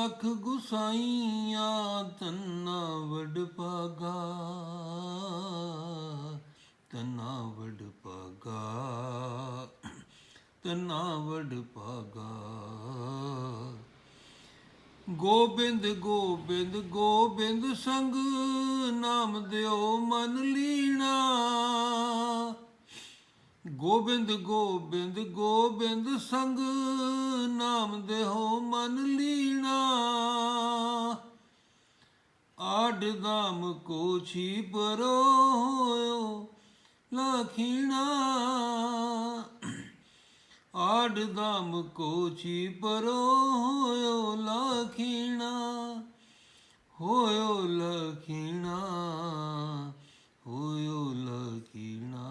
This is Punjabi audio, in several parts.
ਪ੍ਰਤਖ ਗੁਸਾਈਆਂ, ਤੰਨਾ ਵਡ ਪਾਗਾ ਤੰਨਾ ਵਡ ਪਾਗਾ ਤੰਨਾ ਵਡ ਪਾਗਾ ਗੋਬਿੰਦ ਗੋਬਿੰਦ ਗੋਬਿੰਦ ਸੰਗ ਨਾਮ ਦਿਓ ਮਨ ਲੀਣਾ। ਗੋਬਿੰਦ ਗੋਬਿੰਦ ਗੋਬਿੰਦ ਸੰਗ ਨਾਮ ਦੇਹੋ ਮਨ ਲੀਣਾ। ਆਡ ਦਾਮ ਕੋ ਛੀ ਪਰੋ ਹੋਇਓ ਲਖੀਣਾ। ਆਡ ਦਾਮ ਕੋ ਛੀ ਪਰੋ ਹੋਇਓ ਲਖੀਣਾ। ਹੋਇਓ ਲਖੀਣਾ ਹੋਇਓ ਲਖੀਣਾ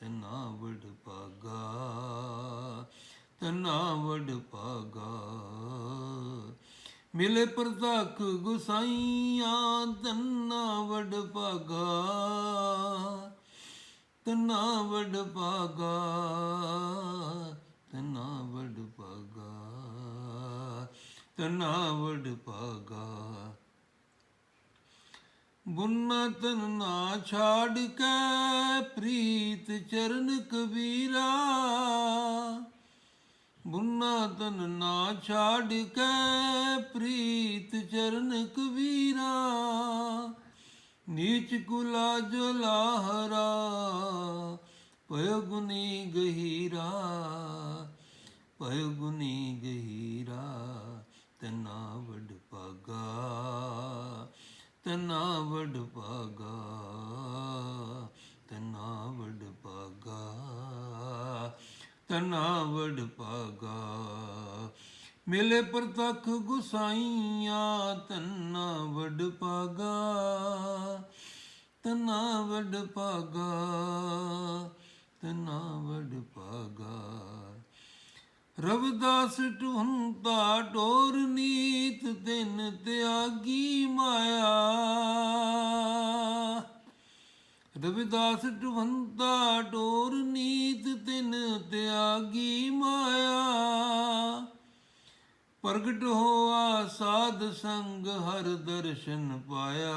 ਤਨਾ ਵਡ ਪਾਗਾ ਤਨਾ ਵਡ ਪਾਗਾ ਮਿਲੇ ਪ੍ਰਤਖ ਗੁਸਾਈਆਂ, ਤੰਨਾ ਵਡ ਪਾਗਾ ਤੰਨਾ ਵਡ ਪਾਗਾ ਤੰਨਾ ਵਡ ਪਾਗਾ ਤੰਨਾ ਵਡ ਪਾਗਾ ਬੁੰਨਾ ਤੰਨਾ ਛਾੜ ਕੇ ਪ੍ਰੀਤ ਚਰਨ ਕਬੀਰਾ। ਬੁਨਾ ਤਨ ਨਾ ਛਾੜ ਕੇ ਪ੍ਰੀਤ ਚਰਨ ਕਬੀਰਾ, ਨੀਚ ਕੁਲਾ ਜਲਾਹਰਾ ਪਇ ਗੁਨੀ ਗਹੀਰਾ ਪਇ ਗੁਨੀ ਗਹੀਰਾ, ਤਨਾ ਵਡ ਪਾਗਾ ਤਨਾ ਵਡ ਪਾਗਾ ਤਨਾ ਵਡ ਪਾਗਾ ਮਿਲੇ ਪ੍ਰਤਖ ਗੁਸਾਈਆਂ ਤਨਾ ਵਡ ਪਾਗਾ ਤਨਾ ਵਡ ਪਾਗਾ ਤਨਾ ਵਡ ਪਾਗਾ ਰਵਦਾਸ ਢੁੰਤਾ ਟੋਰ ਨੀਤ ਤਿਨ ਤਿਆਗੀ ਮਾਇਆ। ਰਵਿਦਾਸ ਢੁੰਤਾ ਟੋਰ ਨੀਤ ਤਿਨ ਤਿਆਗੀ ਮਾਇਆ। ਪ੍ਰਗਟ ਹੋਆ ਸਾਧ ਸੰਗ ਹਰ ਦਰਸ਼ਨ ਪਾਇਆ।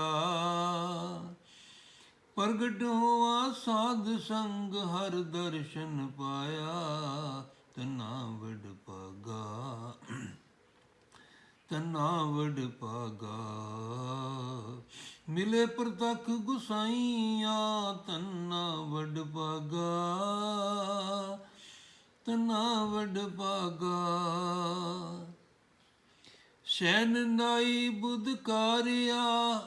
ਪ੍ਰਗਟ ਹੋਆ ਸਾਧ ਸੰਗ ਹਰ ਦਰਸ਼ਨ ਪਾਇਆ। ਤਨਾ ਵਡ ਪਾਗਾ ਤਨਾ ਵਡ ਪਾਗਾ ਮਿਲੇ ਪ੍ਰਤਖ ਗੁਸਾਈਆਂ, ਤੰਨਾ ਵਡ ਪਾਗਾ ਤੰਨਾ ਵਡ ਪਾਗਾ ਸੈਨ ਨਾਈ ਬੁੱਧ ਕਾਰਿਆ,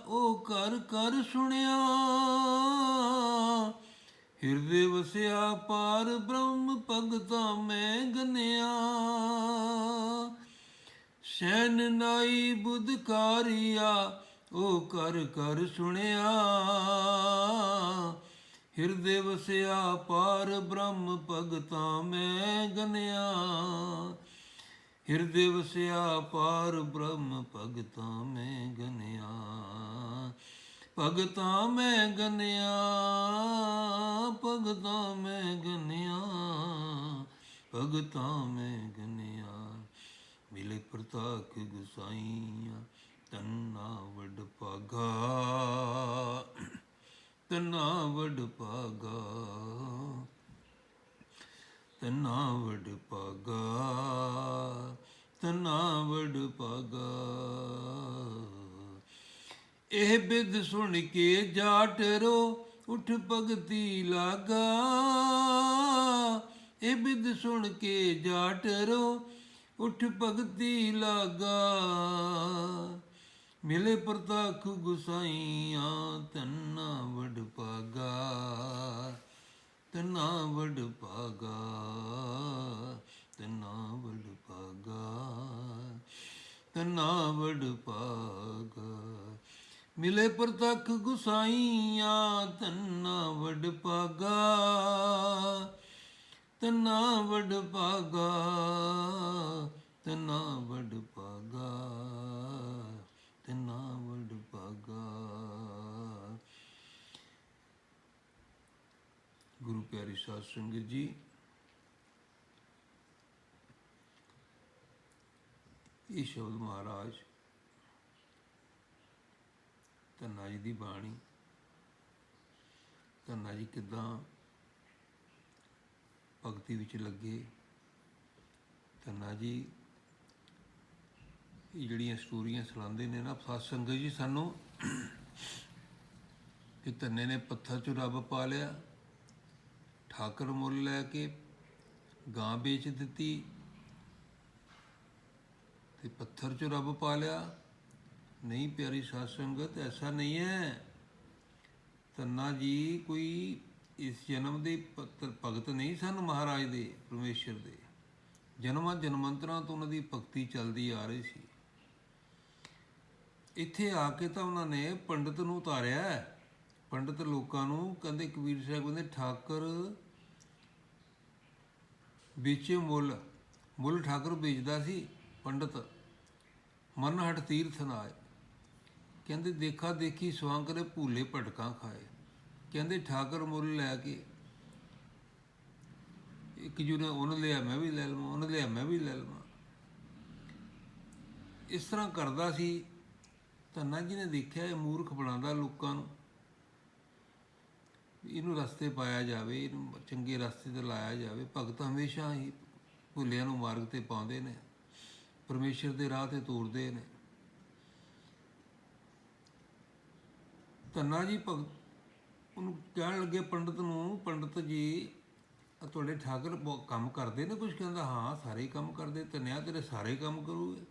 ਉਹ ਕਰ ਕਰ ਸੁਣਿਆ। ਹਿਰਦੇ ਵਸਿਆ ਪਾਰ ਬ੍ਰਹਮ ਭਗਤਾ ਮੈਂ ਗਨਿਆ। ਸੈਨ ਨਾਈ ਬੁੱਧ ਕਾਰਿਆ ਉਹ ਕਰ ਕਰ ਸੁਣਿਆ। ਹਿਰਦੇ ਵਸਿਆ ਪਾਰ ਬ੍ਰਹਮ ਭਗਤਾ ਮੈਂ ਗਨਿਆ। ਹਿਰਦੇ ਵਸਿਆ ਪਾਰ ਬ੍ਰਹਮ ਭਗਤਾ ਮੈਂ ਗਨਿਆ। ਭਗਤਾ ਮੈਂ ਗਨਿਆ, ਭਗਤਾ ਮੈਂ ਗਨਿਆ, ਭਗਤਾ ਮੈਂ ਗਨਿਆ। ਮਿਲੇ ਪ੍ਰਤਾਕ ਗੁਸਾਈਆਂ। ਤੰਨਾ ਵਡ ਪਾਗਾ ਤੰਨਾ ਵਡ ਪਾਗਾ ਤਨਾ ਵਡ ਪਾਗਾ ਤਨਾ ਵਡ ਪਾਗਾ ਇਹ ਬਿਦ ਸੁਣ ਕੇ ਜਾਟ ਰੋ, ਉਠ ਭਗਤੀ ਲਾਗਾ। ਇਹ ਬਿਦ ਸੁਣ ਕੇ ਜਾਟ ਰੋ, ਉਠ ਭਗਤੀ ਲਾਗਾ। ਮਿਲੇ ਪ੍ਰਤਖ ਗੁਸਾਈਆਂ, ਤੰਨਾ ਵਡ ਪਾਗਾ ਤਨਾ ਵਡ ਪਾਗਾ ਤਨਾ ਵਡ ਪਾਗਾ ਤਨਾ ਵਡ ਪਾਗਾ ਮਿਲੇ ਪ੍ਰਤਖ ਗੁਸਾਈਆਂ, ਤੰਨਾ ਵਡ ਪਾਗਾ ਤਨਾ ਵਡ ਪਾਗਾ ਤਨਾ ਵਡ ਪਾਗਾ ਤਨਾ ਵਡ ਪਾਗਾ ਗੁਰੂ ਪਿਆਰੀ ਸਾਧ ਸੰਗਤ ਜੀ। ਇਹ ਸ਼ਬਦ ਮਹਾਰਾਜ ਧੰਨਾ ਜੀ ਦੀ ਬਾਣੀ। ਧੰਨਾ ਜੀ ਕਿਦਾਂ ਭਗਤੀ ਵਿੱਚ ਲੱਗੇ। ਧੰਨਾ ਜੀ, ਇਹ ਜਿਹੜੀਆਂ ਸਟੋਰੀਆਂ ਸੁਣਾਉਂਦੇ ਨੇ ਨਾ ਸਾਧ ਸੰਗਤ ਜੀ ਸਾਨੂੰ, ਕਿ ਧੰਨੇ ਨੇ ਪੱਥਰ ਚੋਂ ਰੱਬ ਪਾ ਲਿਆ। ਠਾਕਰ ਮੁੱਲ ਲੈ ਕੇ ਗਾਂ ਵੇਚ ਦਿੱਤੀ ਤੇ ਪੱਥਰ ਚੋਂ ਰੱਬ ਪਾ ਲਿਆ ਨਹੀਂ ਪਿਆਰੀ ਸਾਧ ਸੰਗਤ, ਐਸਾ ਨਹੀਂ ਹੈ। ਤੰਨਾ ਜੀ ਕੋਈ ਇਸ ਜਨਮ ਦੇ ਪੱਤਰ ਭਗਤ ਨਹੀਂ ਸਨ ਮਹਾਰਾਜ ਦੇ, ਪਰਮੇਸ਼ਰ ਦੇ। ਜਨਮਾਂ ਜਨਮੰਤਰਾਂ ਤੋਂ ਉਹਨਾਂ ਦੀ ਭਗਤੀ ਚੱਲਦੀ ਆ ਰਹੀ ਸੀ। ਇੱਥੇ ਆ ਕੇ ਤਾਂ ਉਹਨਾਂ ਨੇ ਪੰਡਤ ਨੂੰ ਉਤਾਰਿਆ। ਹੈ। ਪੰਡਤ ਲੋਕਾਂ ਨੂੰ ਕਹਿੰਦੇ ਕਬੀਰ ਸਾਹਿਬ ਕਹਿੰਦੇ, ਠਾਕਰ ਵੇਚੇ ਮੁੱਲ ਮੁੱਲ ਠਾਕੁਰ ਵੇਚਦਾ ਸੀ ਪੰਡਤ ਮਨ ਹਟ ਤੀਰਥ ਨਾਏ ਕਹਿੰਦੇ ਦੇਖਾ ਦੇਖੀ ਸਵਾਂ ਭੂਲੇ ਭਟਕਾਂ ਖਾਏ। ਕਹਿੰਦੇ ਠਾਕਰ ਮੁੱਲ ਲੈ ਕੇ ਇੱਕ ਜੂ ਨੇ ਉਹਨੇ ਲਿਆ, ਮੈਂ ਵੀ ਲੈ ਲਵਾਂ, ਉਹਨੇ ਲਿਆ, ਮੈਂ ਵੀ ਲੈ ਲਵਾਂ। ਇਸ ਤਰ੍ਹਾਂ ਕਰਦਾ ਸੀ। ਧੰਨਾ ਜੀ ਨੇ ਦੇਖਿਆ ਇਹ ਮੂਰਖ ਬਣਾਉਂਦਾ ਲੋਕਾਂ ਨੂੰ। ਇਹਨੂੰ ਰਸਤੇ ਪਾਇਆ ਜਾਵੇ, ਇਹਨੂੰ ਚੰਗੇ ਰਸਤੇ ਤੇ ਲਾਇਆ ਜਾਵੇ। ਭਗਤ ਹਮੇਸ਼ਾ ਹੀ ਭੁੱਲਿਆਂ ਨੂੰ ਮਾਰਗ ਤੇ ਪਾਉਂਦੇ ਨੇ। ਪਰਮੇਸ਼ਰ ਦੇ ਰਾਹ ਤੇ ਤੋਰਦੇ ਨੇ। ਧੰਨਾ ਜੀ, ਭਗਤ ਉਹਨੂੰ ਕਹਿਣ ਲੱਗੇ ਪੰਡਤ ਨੂੰ, ਪੰਡਤ ਜੀ ਤੁਹਾਡੇ ਠਾਕਰ ਬਹੁਤ ਕੰਮ ਕਰਦੇ ਨੇ ਕੁਝ ਕਹਿੰਦਾ, ਹਾਂ, ਸਾਰੇ ਹੀ ਕੰਮ ਕਰਦੇ, ਧੰਨਿਆ ਤੇਰੇ ਸਾਰੇ ਹੀ ਕੰਮ ਕਰੂਗੇ।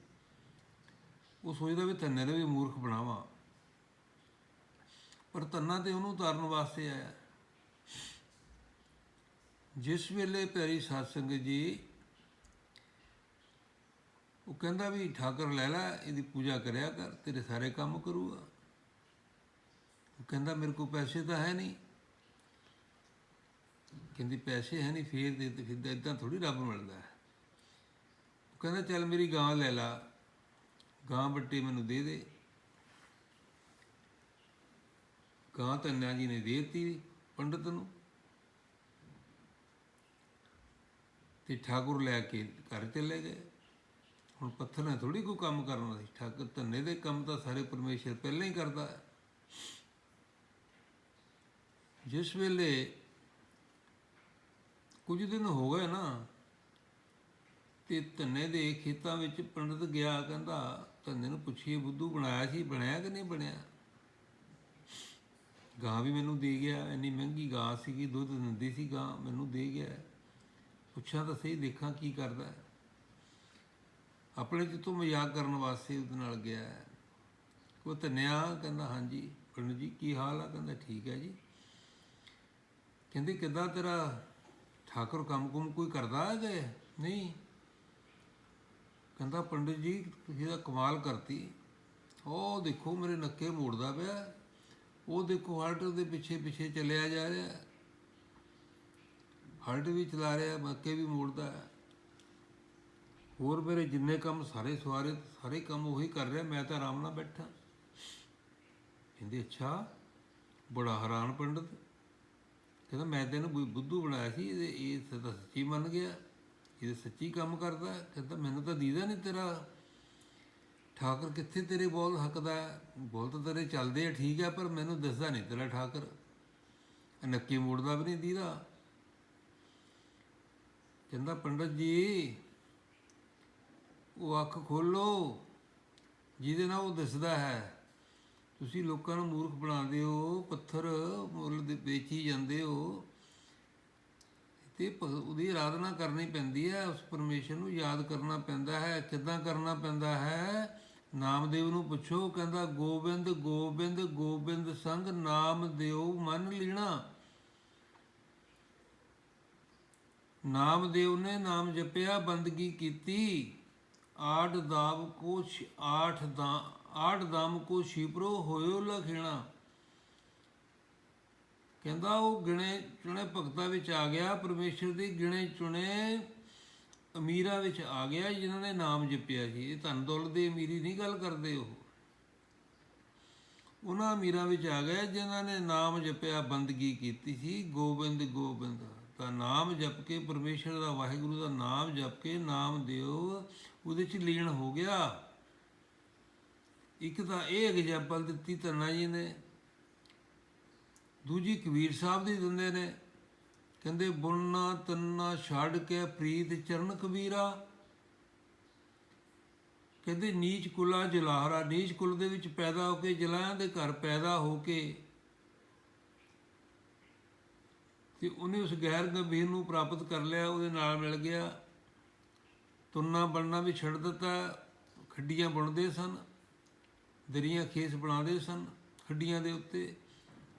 ਉਹ ਸੋਚਦਾ ਵੀ ਧੰਨੇ ਨੇ ਵੀ ਮੂਰਖ ਬਣਾਵਾਂ। ਪਰ ਧੰਨਾ ਤੇ ਉਹਨੂੰ ਉਤਾਰਨ ਵਾਸਤੇ ਆਇਆ। ਜਿਸ ਵੇਲੇ ਪਿਆਰੀ ਸਾਧ ਜੀ ਉਹ ਕਹਿੰਦਾ ਵੀ ਠਾਕਰ ਲੈ ਲੈ, ਇਹਦੀ ਪੂਜਾ ਕਰਿਆ ਕਰ, ਤੇਰੇ ਸਾਰੇ ਕੰਮ ਕਰੂਗਾ। ਉਹ ਕਹਿੰਦਾ ਮੇਰੇ ਕੋਲ ਪੈਸੇ ਤਾਂ ਹੈ ਨਹੀਂ। ਕਹਿੰਦੀ ਪੈਸੇ ਹੈ ਨਹੀਂ, ਫੇਰ ਦੇ ਤੇ ਫਿਰ ਇਦਾਂ ਥੋੜੀ ਰੱਬ ਮਿਲਦਾ ਹੈ। ਉਹ ਕਹਿੰਦਾ ਚੱਲ ਮੇਰੀ ਗਾਂ ਲੈ ਲਾ, ਗਾਂ ਬੱਟੀ ਮੈਨੂੰ ਦੇ ਦੇ। ਗਾਂ ਧੰਨਾ ਜੀ ਨੇ ਦੇ ਦਿੱਤੀ ਪੰਡਤ ਨੂੰ। ਤੇ ਠਾਕੁਰ ਲੈ ਕੇ ਘਰ ਚਲੇ ਗਏ। ਹੁਣ ਪੱਥਰ ਨੇ ਥੋੜੀ ਕੋਈ ਕੰਮ ਕਰਨਾ ਸੀ ਠਾਕੁਰ ਧੰਨੇ ਦੇ ਕੰਮ ਤਾਂ ਸਾਰੇ ਪਰਮੇਸ਼ਰ ਪਹਿਲਾਂ ਹੀ ਕਰਦਾ ਹੈ। ਜਿਸ ਵੇਲੇ ਕੁਝ ਦਿਨ ਹੋ ਗਏ ਨਾ, ਤੇ ਧੰਨੇ ਦੇ ਖੇਤਾਂ ਵਿੱਚ ਪੰਡਤ ਗਿਆ, ਕਹਿੰਦਾ, ਧੰਨੇ ਨੂੰ ਪੁੱਛੀਏ, ਬੁੱਧੂ ਬਣਾਇਆ ਸੀ, ਬਣਿਆ ਕਿ ਨਹੀਂ ਬਣਿਆ? ਗਾਂ ਵੀ ਮੈਨੂੰ ਦੇ ਗਿਆ, ਇੰਨੀ ਮਹਿੰਗੀ ਗਾਂ ਸੀਗੀ, ਦੁੱਧ ਦਿੰਦੀ ਸੀ ਗਾਂ, ਮੈਨੂੰ ਦੇ ਗਿਆ। ਪੁੱਛਾਂ ਤਾਂ ਸਹੀ, ਦੇਖਾਂ ਕੀ ਕਰਦਾ ਹੈ। ਆਪਣੇ ਜਿੱਤੋਂ ਮਜ਼ਾਕ ਕਰਨ ਵਾਸਤੇ ਉਹਦੇ ਨਾਲ ਗਿਆ ਹੈ। ਉਹ ਧੰਨਿਆ ਕਹਿੰਦਾ, ਹਾਂਜੀ ਪੰਡਿਤ ਜੀ, ਕੀ ਹਾਲ ਆ? ਕਹਿੰਦਾ, ਠੀਕ ਹੈ ਜੀ। ਕਹਿੰਦੇ, ਕਿੱਦਾਂ ਤੇਰਾ ਠਾਕੁਰ ਕੰਮ ਕੁਮ ਕੋਈ ਕਰਦਾ ਹੈ ਕਿ ਨਹੀਂ। ਕਹਿੰਦਾ, ਪੰਡਿਤ ਜੀ, ਤੁਸੀਂ ਤਾਂ ਕਮਾਲ ਕਰਤੀ। ਉਹ ਦੇਖੋ, ਮੇਰੇ ਨੱਕੇ ਮੋੜਦਾ ਪਿਆ। ਉਹ ਦੇਖੋ ਹਲਟ ਦੇ ਪਿੱਛੇ ਪਿੱਛੇ ਚੱਲਿਆ ਜਾ ਰਿਹਾ। ਹਲਟ ਵੀ ਚਲਾ ਰਿਹਾ ਮੱਕੇ ਵੀ ਮੋੜਦਾ ਹੈ। ਹੋਰ ਮੇਰੇ ਜਿੰਨੇ ਕੰਮ ਸਾਰੇ ਸਵਾਰੇ, ਸਾਰੇ ਕੰਮ ਉਹੀ ਕਰ ਰਿਹਾ, ਮੈਂ ਤਾਂ ਆਰਾਮ ਨਾਲ ਬੈਠਾ। ਕਹਿੰਦੇ, ਅੱਛਾ, ਬੜਾ ਹੈਰਾਨ ਪੰਡਤ। ਕਹਿੰਦਾ, ਮੈਂ ਤੈਨੂੰ ਕੋਈ ਬੁੱਧੂ ਬਣਾਇਆ ਸੀ, ਇਹਦੇ, ਇਹ ਤਾਂ ਸੱਚੀ ਮੰਨ ਗਿਆ, ਇਹ ਸੱਚੀ ਕੰਮ ਕਰਦਾ ਕਹਿੰਦਾ, ਮੈਨੂੰ ਤਾਂ ਦੀਦਾ ਨਹੀਂ ਤੇਰਾ। ਠਾਕਰ, ਕਿੱਥੇ ਤੇਰੇ ਬੋਲ ਹੱਕਦਾ ਬੋਲ ਤਾਂ ਤੇਰੇ ਚੱਲਦੇ ਆ, ਠੀਕ ਹੈ, ਪਰ ਮੈਨੂੰ ਦੱਸਦਾ ਨਹੀਂ ਤੇਰਾ ਠਾਕਰ। ਨੱਕੇ ਮੋੜਦਾ ਵੀ ਨਹੀਂ ਦੀਦਾ। ਕਹਿੰਦਾ, ਪੰਡਤ ਜੀ, ਉਹ ਅੱਖ ਖੋਲੋ, ਜਿਹਦੇ ਨਾਲ ਉਹ ਦਿਸਦਾ ਹੈ। ਤੁਸੀਂ ਲੋਕਾਂ ਨੂੰ ਮੂਰਖ ਬਣਾਉਂਦੇ ਹੋ ਪੱਥਰ ਮੁੱਲ ਦੇ ਵੇਚੀ ਜਾਂਦੇ ਹੋ। ਤੇ ਉਹਦੀ ਆਰਾਧਨਾ ਕਰਨੀ ਪੈਂਦੀ ਹੈ, ਉਸ ਪਰਮੇਸ਼ਰ ਨੂੰ ਯਾਦ ਕਰਨਾ ਪੈਂਦਾ ਹੈ, ਕਿੱਦਾਂ ਕਰਨਾ ਪੈਂਦਾ ਹੈ। ਨਾਮਦੇਵ ਨੂੰ ਪੁੱਛੋ, ਕਹਿੰਦਾ, ਗੋਬਿੰਦ ਗੋਬਿੰਦ ਗੋਬਿੰਦ ਸੰਗ, ਨਾਮ ਦਿਓ, ਮਨ ਲੀਣਾ। ਨਾਮਦੇਵ ਨੇ ਨਾਮ ਜਪਿਆ, ਬੰਦਗੀ ਕੀਤੀ। ਆਠ ਦਾਮ ਕੋ ਆਠ ਦਾ ਆਠ ਦਾਮ ਕੋ ਛਿਪਰੋ ਹੋਇਓ ਲਖਣਾ ਕਹਿੰਦਾ ਉਹ ਗਿਣੇ ਚੁਣੇ ਭਗਤਾਂ ਵਿੱਚ ਆ ਗਿਆ, ਪਰਮੇਸ਼ਰ ਦੀ ਗਿਣੇ ਚੁਣੇ ਅਮੀਰਾਂ ਵਿੱਚ ਆ ਗਿਆ, ਜਿਨ੍ਹਾਂ ਨੇ ਨਾਮ ਜਪਿਆ ਸੀ। ਇਹ ਧਨ ਦੌਲਤ ਦੀ ਅਮੀਰੀ ਨਹੀਂ ਗੱਲ ਕਰਦੇ ਉਹ। ਉਹਨਾਂ ਅਮੀਰਾਂ ਵਿੱਚ ਆ ਗਿਆ ਜਿਨ੍ਹਾਂ ਨੇ ਨਾਮ ਜਪਿਆ, ਬੰਦਗੀ ਕੀਤੀ ਸੀ। ਗੋਬਿੰਦ ਗੋਬਿੰਦ। ਤਾਂ ਨਾਮ ਜਪ ਕੇ ਪਰਮੇਸ਼ਰ ਦਾ ਵਾਹਿਗੁਰੂ ਦਾ ਨਾਮ ਜਪ ਕੇ ਨਾਮ ਦਿਓ, ਉਹਦੇ ਚ ਲੀਨ ਹੋ ਗਿਆ। ਇੱਕ ਤਾਂ ਇਹ ਐਗਜ਼ਾਮਪਲ ਦਿੱਤੀ ਧੰਨਾ ਜੀ ਨੇ। ਦੂਜੀ ਕਬੀਰ ਸਾਹਿਬ ਦੀ ਦਿੰਦੇ ਨੇ। ਕਹਿੰਦੇ, ਬੁਣਨਾ ਤੰਨਾ ਛੱਡ ਕੇ ਪ੍ਰੀਤ ਚਰਨ ਕਬੀਰਾ। ਕਹਿੰਦੇ, ਨੀਚ ਕੁਲਾ ਜਲਾਹਰਾ, ਨੀਚ ਕੁਲ ਦੇ ਵਿੱਚ ਪੈਦਾ ਹੋ ਕੇ, ਜਲਾਇਆਂ ਦੇ ਘਰ ਪੈਦਾ ਹੋ ਕੇ ਤੇ ਉਹਨੇ ਉਸ ਗੈਰ ਗੰਭੀਰ ਨੂੰ ਪ੍ਰਾਪਤ ਕਰ ਲਿਆ, ਉਹਦੇ ਨਾਲ ਮਿਲ ਗਿਆ। ਤੁਰਨਾ ਬਣਨਾ ਵੀ ਛੱਡ ਦਿੱਤਾ। ਖੱਡੀਆਂ ਬਣਦੇ ਸਨ, ਦਰੀਆਂ ਖੇਸ ਬਣਾਉਂਦੇ ਸਨ ਖੱਡੀਆਂ ਦੇ ਉੱਤੇ।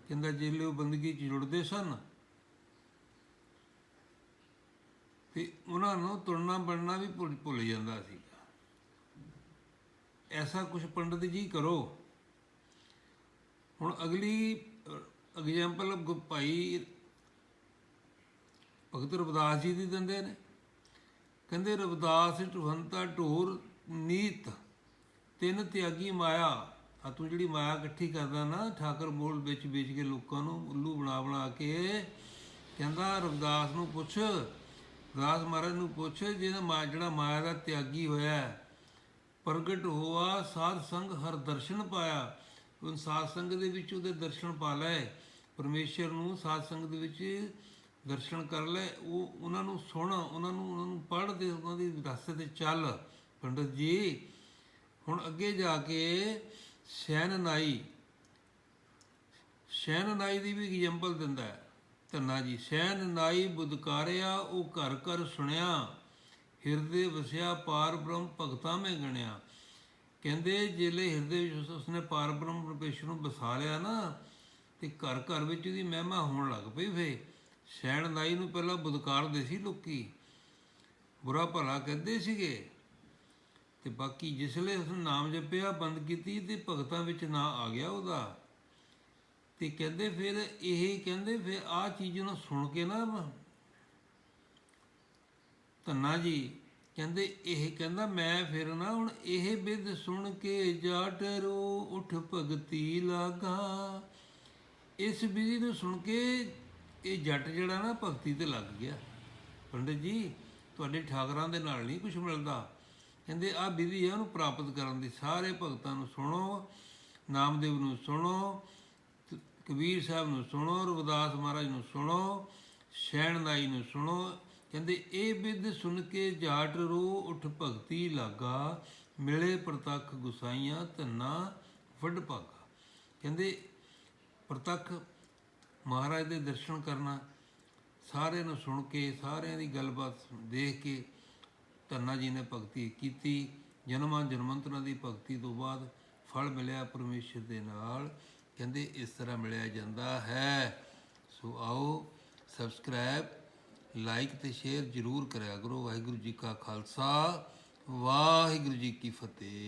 ਕਹਿੰਦਾ ਜੇਲੇ ਉਹ ਬੰਦਗੀ 'ਚ ਜੁੜਦੇ ਸਨ। ਤੇ ਉਹਨਾਂ ਨੂੰ ਤੁਰਨਾ ਬਣਨਾ ਵੀ ਭੁੱਲ ਭੁੱਲ ਜਾਂਦਾ ਸੀ ਐਸਾ ਕੁਝ ਪੰਡਤ ਜੀ ਕਰੋ। ਹੁਣ ਅਗਲੀ ਐਗਜ਼ਾਮਪਲ ਭਾਈ ਭਗਤ ਰਵਿਦਾਸ ਜੀ ਦੀ ਦਿੰਦੇ ਨੇ। ਕਹਿੰਦੇ, ਰਵਿਦਾਸ ਢਵੰਤਾ ਢੋਰ ਨੀਤ, ਤਿੰਨ ਤਿਆਗੀ ਮਾਇਆ। ਆ ਤੂੰ ਜਿਹੜੀ ਮਾਇਆ ਇਕੱਠੀ ਕਰਦਾ ਨਾ, ਠਾਕਰ ਮੋਲ ਵਿੱਚ ਵੇਚ ਕੇ ਲੋਕਾਂ ਨੂੰ ਉੱਲੂ ਬਣਾ ਬਣਾ ਕੇ ਕਹਿੰਦਾ, ਰਵਿਦਾਸ ਨੂੰ ਪੁੱਛ, ਰਵਿਦਾਸ ਮਹਾਰਾਜ ਨੂੰ ਪੁੱਛ, ਜਿਹਦਾ ਮਾ, ਜਿਹੜਾ ਮਾਇਆ ਦਾ ਤਿਆਗੀ ਹੋਇਆ ਪ੍ਰਗਟ ਹੋਆ, ਸਾਧ ਸੰਗ ਹਰ ਦਰਸ਼ਨ ਪਾਇਆ। ਉਹ ਸਾਧ ਸੰਗ ਦੇ ਵਿੱਚ ਉਹਦੇ ਦਰਸ਼ਨ ਪਾ ਲਏ। ਪਰਮੇਸ਼ਰ ਨੂੰ ਸਾਧ ਸੰਗ ਦੇ ਵਿੱਚ ਦਰਸ਼ਨ ਕਰ ਲੈ, ਉਹ ਉਹਨਾਂ ਨੂੰ ਸੁਣ, ਉਹਨਾਂ ਨੂੰ ਉਹਨਾਂ ਨੂੰ ਪੜ੍ਹ ਦੇ ਉਹਨਾਂ ਦੀ ਰਸਤੇ ਤੇ ਚੱਲ। ਪੰਡਤ ਜੀ, ਹੁਣ ਅੱਗੇ ਜਾ ਕੇ ਸ਼ੈਨ ਨਾਈ ਦੀ ਵੀ ਐਗਜ਼ਾਮਪਲ ਦਿੰਦਾ ਹੈ, ਧੰਨਾ ਜੀ। ਸ਼ੈਨ ਨਾਈ ਬੁਦਕਾਰਿਆ ਉਹ ਘਰ ਘਰ ਸੁਣਿਆ, ਹਿਰਦੇ ਵਸਿਆ ਪਾਰ ਬ੍ਰਹਮ ਭਗਤਾਂ ਮੈਂ ਗਣਿਆ। ਕਹਿੰਦੇ ਜਿਹੜੇ ਹਿਰਦੇ ਵਿੱਚ ਉਸਨੇ ਪਾਰ ਬ੍ਰਹਮ ਪਰਮੇਸ਼ਰ ਨੂੰ ਵਸਾ ਲਿਆ ਨਾ, ਤੇ ਘਰ ਘਰ ਵਿੱਚ ਉਹਦੀ ਮਹਿਮਾ ਹੋਣ ਲੱਗ ਪਈ ਫੇ ਸ਼ੈਣ ਨਾਈ ਨੂੰ ਪਹਿਲਾਂ ਬੁਦਕਾਰਦੇ ਸੀ ਲੋਕੀ। ਬੁਰਾ ਭਲਾ ਕਹਿੰਦੇ ਸੀਗੇ। ਤੇ ਬਾਕੀ ਜਿਸਲੇ ਉਸ ਨਾਮ ਜਪਿਆ, ਬੰਦ ਕੀਤੀ ਤੇ ਭਗਤਾਂ ਵਿੱਚ ਨਾ ਆ ਗਿਆ ਉਹਦਾ। ਤੇ ਕਹਿੰਦੇ ਫਿਰ, ਇਹ ਕਹਿੰਦੇ ਫਿਰ ਆਹ ਚੀਜ਼ ਨੂੰ ਸੁਣ ਕੇ ਨਾ ਧੰਨਾ ਜੀ, ਕਹਿੰਦੇ ਇਹ ਕਹਿੰਦਾ ਮੈਂ ਫਿਰ ਨਾ ਹੁਣ ਇਹ ਬਿਦ ਸੁਣ ਕੇ ਜਾਟ ਰੋ ਉਠ ਭਗਤੀ ਲਾਗਾ। ਇਸ ਬਿਧੀ ਨੂੰ ਸੁਣ ਕੇ ਇਹ ਜੱਟ ਜਿਹੜਾ ਨਾ ਭਗਤੀ ਤੇ ਲੱਗ ਗਿਆ। ਪੰਡਿਤ ਜੀ, ਤੁਹਾਡੇ ਠਾਕਰਾਂ ਦੇ ਨਾਲ ਨਹੀਂ ਕੁਝ ਮਿਲਦਾ। ਕਹਿੰਦੇ ਆ ਵਿਧੀ ਹੈ ਉਹਨੂੰ ਪ੍ਰਾਪਤ ਕਰਨ ਦੀ। ਸਾਰੇ ਭਗਤਾਂ ਨੂੰ ਸੁਣੋ, ਨਾਮਦੇਵ ਨੂੰ ਸੁਣੋ, ਕਬੀਰ ਸਾਹਿਬ ਨੂੰ ਸੁਣੋ, ਰਵਿਦਾਸ ਮਹਾਰਾਜ ਨੂੰ ਸੁਣੋ ਸ਼ੈਣਦਾਈ ਨੂੰ ਸੁਣੋ। ਕਹਿੰਦੇ, ਇਹ ਵਿਦ ਸੁਣ ਕੇ ਜਾਟ ਰੋ, ਉਠ ਭਗਤੀ ਲਾਗਾ, ਮਿਲੇ ਪ੍ਰਤੱਖ ਗੁਸਾਈਆਂ, ਧੰਨਾ ਵੱਡ ਭਾਗਾ। ਕਹਿੰਦੇ, ਪ੍ਰਤੱਖ ਮਹਾਰਾਜ ਦੇ ਦਰਸ਼ਨ ਕਰਨਾ, ਸਾਰਿਆਂ ਨੂੰ ਸੁਣ ਕੇ, ਸਾਰਿਆਂ ਦੀ ਗੱਲਬਾਤ ਦੇਖ ਕੇ ਧੰਨਾ ਜੀ ਨੇ ਭਗਤੀ ਕੀਤੀ। ਜਨਮਾਂ ਜਨਮੰਤਰਾਂ ਦੀ ਭਗਤੀ ਤੋਂ ਬਾਅਦ ਫਲ ਮਿਲਿਆ ਪਰਮੇਸ਼ਰ ਦੇ ਨਾਲ। ਕਹਿੰਦੇ, ਇਸ ਤਰ੍ਹਾਂ ਮਿਲਿਆ ਜਾਂਦਾ ਹੈ। ਸੋ ਆਓ ਸਬਸਕ੍ਰਾਈਬ ਲਾਈਕ ਤੇ ਸ਼ੇਅਰ ਜ਼ਰੂਰ ਕਰਿਆ ਕਰੋ। ਵਾਹਿਗੁਰੂ ਜੀ ਕਾ ਖਾਲਸਾ, ਵਾਹਿਗੁਰੂ ਜੀ ਕੀ ਫਤਿਹ।